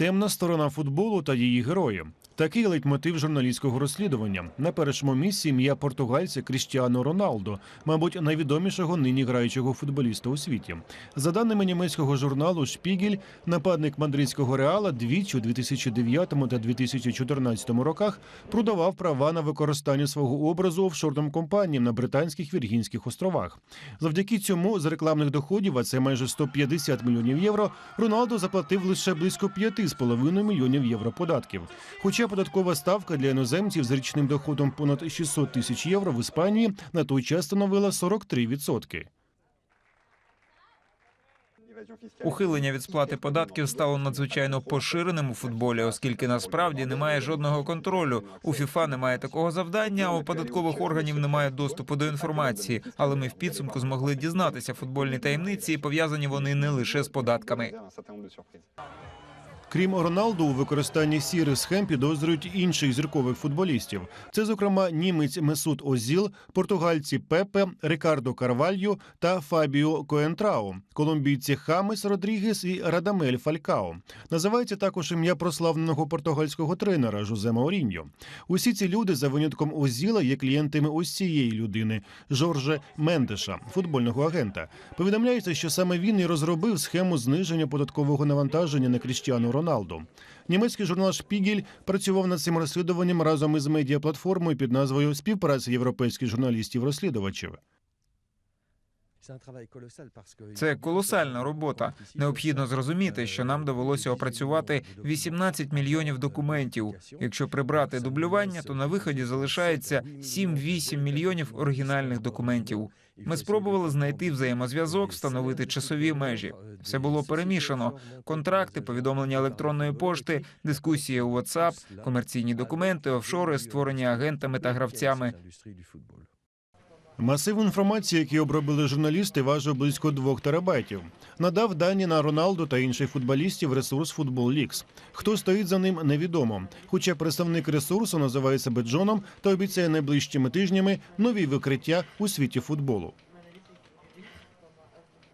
Темна сторона футболу та її герої. Такий лейтмотив журналістського розслідування. На першому місці ім'я португальця Кріштіану Роналдо, мабуть, найвідомішого нині граючого футболіста у світі. За даними німецького журналу Шпігель, нападник мадридського реала двічі у 2009 та 2014 роках продавав права на використання свого образу офшорним компаніям на британських Віргінських островах. Завдяки цьому з рекламних доходів, а це майже 150 мільйонів євро, Роналдо заплатив лише близько 5,5 мільйонів євро податків. Хоча податкова ставка для іноземців з річним доходом понад 600 тисяч євро в Іспанії на той час становила 43%. Ухилення від сплати податків стало надзвичайно поширеним у футболі, оскільки насправді немає жодного контролю. У ФІФА немає такого завдання, а у податкових органів немає доступу до інформації. Але ми в підсумку змогли дізнатися футбольні таємниці, і пов'язані вони не лише з податками. Крім Роналду, у використанні сірих схем підозрюють інших зіркових футболістів. Це, зокрема, німець Месут Озіл, португальці Пепе, Рикардо Карвальо та Фабіо Коентрау, колумбійці Хамес Родрігес і Радамель Фалькао. Називається також ім'я прославленого португальського тренера Жозе Мауріньо. Усі ці люди за винятком Озіла є клієнтами ось цієї людини Жорже Мендеша, футбольного агента. Повідомляється, що саме він і розробив схему зниження податкового навантаження на Кріштіану Роналду. Німецький журнал Шпігель працював над цим розслідуванням разом із медіаплатформою під назвою Співпраця європейських журналістів-розслідувачів. Це колосальна робота. Необхідно зрозуміти, що нам довелося опрацювати 18 мільйонів документів. Якщо прибрати дублювання, то на виході залишається 7-8 мільйонів оригінальних документів. Ми спробували знайти взаємозв'язок, встановити часові межі. Все було перемішано: контракти, повідомлення електронної пошти, дискусії у WhatsApp, комерційні документи, офшори, створені агентами та гравцями. Масив інформації, який обробили журналісти, важив близько двох терабайтів. Надав дані на Роналду та інших футболістів ресурс Футбол Лікс. Хто стоїть за ним, невідомо. Хоча представник ресурсу називає себе Джоном та обіцяє найближчими тижнями нові викриття у світі футболу.